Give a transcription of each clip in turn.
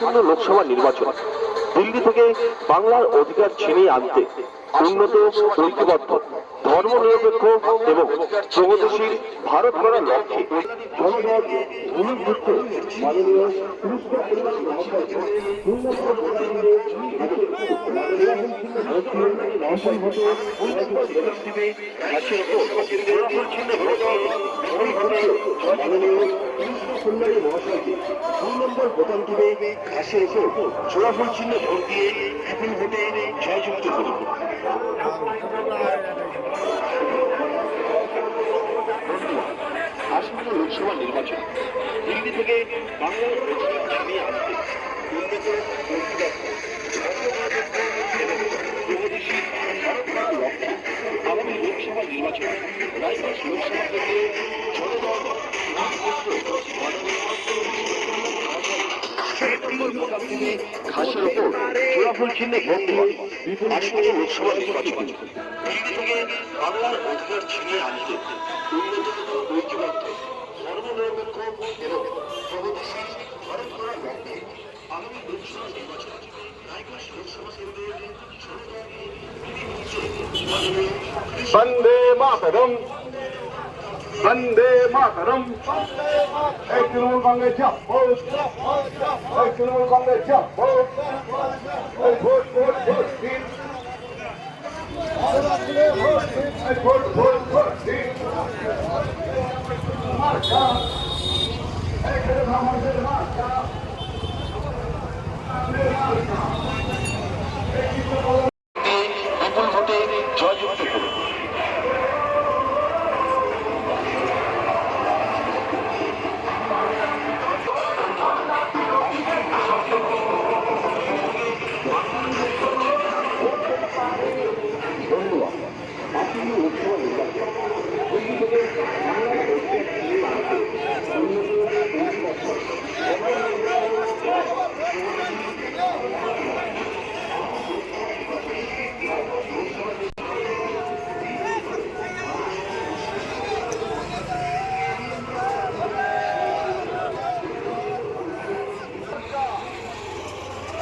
আসন্ন লোকসভা নির্বাচন। দিল্লি থেকে বাংলার অধিকার ছিনিয়ে আনতে উন্নত, ঐক্যবদ্ধ ধর্মনিরপেক্ষ এবং প্রগতিশীল ভারত গড়ার লক্ষ্যে। জনগণ অনুভূত মাননীয় জোড়াফুল চিহ্ন ভোট দিয়ে এখন ভোটে জয়যুক্ত করুন। আসন্ন লোকসভা নির্বাচন। দিল্লি থেকে বাংলার আগামী লোকসভা নির্বাচন রায়গঞ্জ লোকসভা থেকে জনগণ ঘাসের ওপর চূড়াফুল চিহ্নে ভোট দিয়ে লোকসভা নির্বাচন। দিল্লি থেকে বাংলার অধিকার ছিনিয়ে আনতে ঐক্যবদ্ধ ধর্মনিরপেক্ষ এবং প্রগতিশীল ভারত গড়ার লক্ষ্যে আগামী লোকসভা নির্বাচন রায়গঞ্জ লোকসভা কেন্দ্রের বন্দে মাতরম। বন্দে মাতরম এই তৃণমূল কংগ্রেস চাপ ভোট এই তৃণমূল কংগ্রেস চাপ ভোট এই vote vote vote vote vote ভোট দিন মার্কা এই করে আমাদের মার্কা বিপুল ভোটে জয়যুক্ত করুন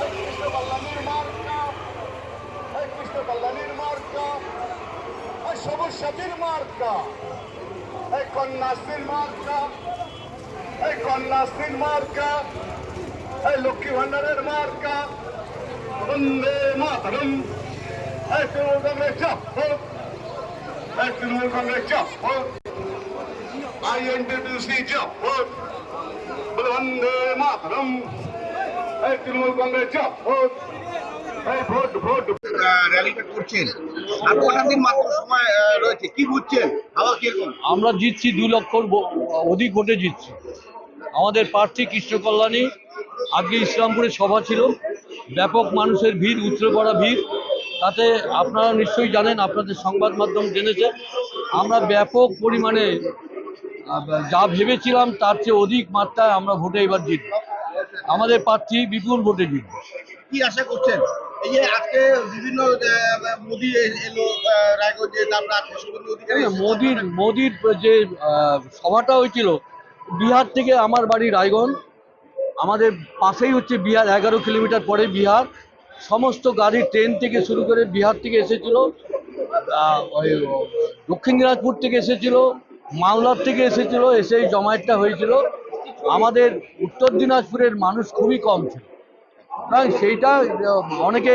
এই কৃষ্ণ কল্যাণীর মার্কা এই কৃষ্ণ কল্যাণীর মার্কা এই সবুজ সাথীর মার্কা এই কন্যাশ্রীর মার্কা এই কন্যাশ্রীর মার্কা এই লক্ষ্মী ভান্ডারের মার্কা বন্দে মাতরম এই তৃণমূল কংগ্রেস চাপ হোক এই তৃণমূল কংগ্রেস চাপ হোক আইএনটিটিউসি চাপ হোক বলে বন্দে মাতরম এই তৃণমূল কংগ্রেস চাপ ভোট এই ভোট ভোট র্যালিটা করছেন? আর কটা দিন মাত্র সময় রয়েছে? কি বুঝছেন? হাওয়া কীরকম? আমরা জিতছি দু লক্ষর অধিক ভোটে জিতছি। আমাদের প্রার্থী কৃষ্ণ কল্যাণী আজকে ইসলামপুরে সভা ছিল। ব্যাপক মানুষের ভিড় উতরে পড়া ভিড়। তাতে আপনারা নিশ্চয়ই জানেন আপনাদের সংবাদ মাধ্যম জেনেছে আমরা ব্যাপক পরিমাণে যা ভেবেছিলাম তার চেয়ে অধিক মাত্রায় আমরা ভোটে এবার জিতব। আমাদের প্রার্থী বিপুল ভোটে জিতব। কি আশা করছেন? এই যে আজকে বিভিন্ন মোদি এলো রায়গঞ্জে মোদির মোদির যে সভাটা হয়েছিল বিহার থেকে আমার বাড়ি রায়গঞ্জ। আমাদের পাশেই হচ্ছে বিহার এগারো কিলোমিটার পরে বিহার। সমস্ত গাড়ি ট্রেন থেকে শুরু করে বিহার থেকে এসেছিল ওই দক্ষিণ দিনাজপুর থেকে এসেছিল মালদার থেকে এসেছিল এসে এই জমায়েতটা হয়েছিল। আমাদের উত্তর দিনাজপুরের মানুষ খুবই কম ছিল। সুতরাং সেইটা অনেকে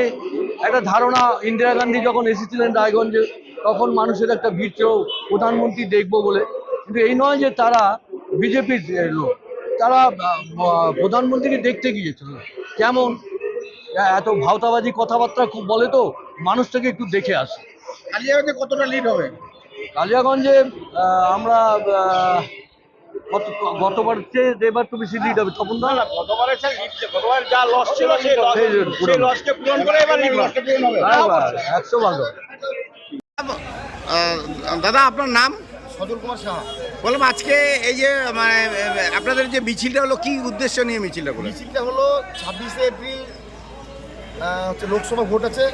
একটা ধারণা ইন্দিরা গান্ধী যখন এসেছিলেন রায়গঞ্জে তখন মানুষের একটা ভিড় ছিল প্রধানমন্ত্রী দেখব বলে। কিন্তু এই নয় যে তারা বিজেপির লোক তারা প্রধানমন্ত্রীকে দেখতে গিয়েছিল। কেমন? এত ভাওতাবাজি কথাবার্তা খুব বলে তো মানুষটাকে একটু দেখে আসে। কালিয়াগঞ্জে কতটা লিড হবে? কালিয়াগঞ্জে আমরা গতবার চেয়ে এবার তো লিড হবে তপন দা গতবারে স্যার গতবার যা লস ছিল সেই লস সেই লসকে পূরণ করে এবার লসকে পূরণ হবে। ভালো দাদা আপনার নাম? সজল কুমার সাহা। বললাম আজকে এই যে মানে আপনাদের যে মিছিলটা হলো কি উদ্দেশ্য নিয়ে মিছিলটা করলেন মিছিলটা হলো ছাব্বিশে এপ্রিল হচ্ছে লোকসভা ভোট আছে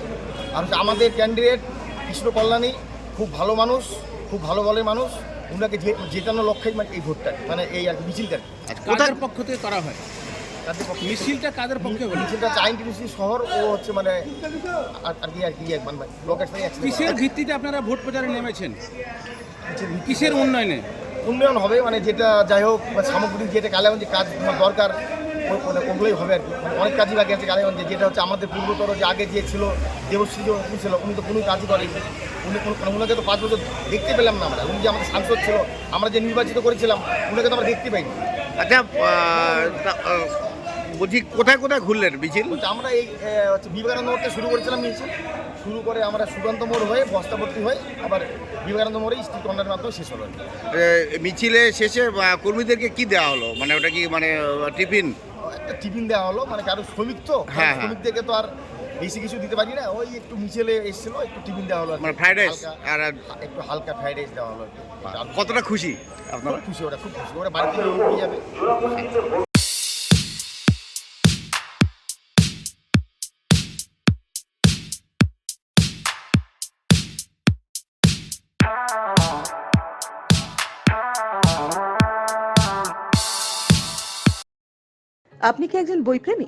আর আমাদের ক্যান্ডিডেট কৃষ্ণ কল্যাণী খুব ভালো মানুষ খুব ভালো বলে মানুষ। ওনাকে যে জেতানোর লক্ষ্যেই মানে এই ভোটটা মানে এই আর কি মিছিলটা। কাদের পক্ষ থেকে করা হয়? তাদের পক্ষে- মিছিলটা কাদের পক্ষে হলো? মিছিলটা আইনটিডিসি শহর ও হচ্ছে মানে আর কি আর কি এক মানে লোকের সঙ্গে একসাথে কিসের ভিত্তিতে আপনারা ভোট প্রচারে নেমেছেন? কিসের উন্নয়নে? উন্নয়ন হবে মানে যেটা যাই হোক বা সামগ্রিক যেটা কালীগঞ্জে কাজ মানে দরকার মানে ওগুলোই হবে আর কি। মানে অনেক কাজই বাকি আছে কালীগঞ্জে যেটা হচ্ছে আমাদের পূর্বতর যে আগে যে ছিল দেবশ্রী যে ছিল উনি তো কোনো কাজই করেনি উনি কোনো মানে ওনাকে তো পাঁচ বছর দেখতে পেলাম না আমরা। উনি যে আমাদের সাংসদ ছিল আমরা যে নির্বাচিত করেছিলাম উনাকে তো আমরা দেখতে পাইনি। আচ্ছা বলছি কোথায় কোথায় ঘুরলেন মিছিল? আমরা এই হচ্ছে বিবেকানন্দ মোড় থেকে শুরু করেছিলাম মিছিল। শুরু করে আমরা সুকান্ত মোড় হয়ে বস্তাভর্তি হয়ে আবার বিবেকানন্দ মোড়ে স্ট্রিট কর্নারের মাধ্যমে শেষ হলো। মিছিলে শেষে কর্মীদেরকে কি দেওয়া হলো? মানে ওটা কি মানে টিফিন? একটা টিফিন দেওয়া হলো মানে কারও শ্রমিক তো? হ্যাঁ, হ্যাঁ। শ্রমিকদেরকে তো আর বেশি কিছু দিতে পারি না ওই একটু মিছিলে এসেছিল একটু টিফিন দেওয়া হলো মানে ফ্রাইড রাইস আর একটু হালকা ফ্রাইড রাইস দেওয়া হলো কতটা খুশি আপনারা? খুশি ওরা খুব খুশি। ওরা বাড়িতে নিয়ে যাবে। আপনি কি একজন বই বইপ্রেমী?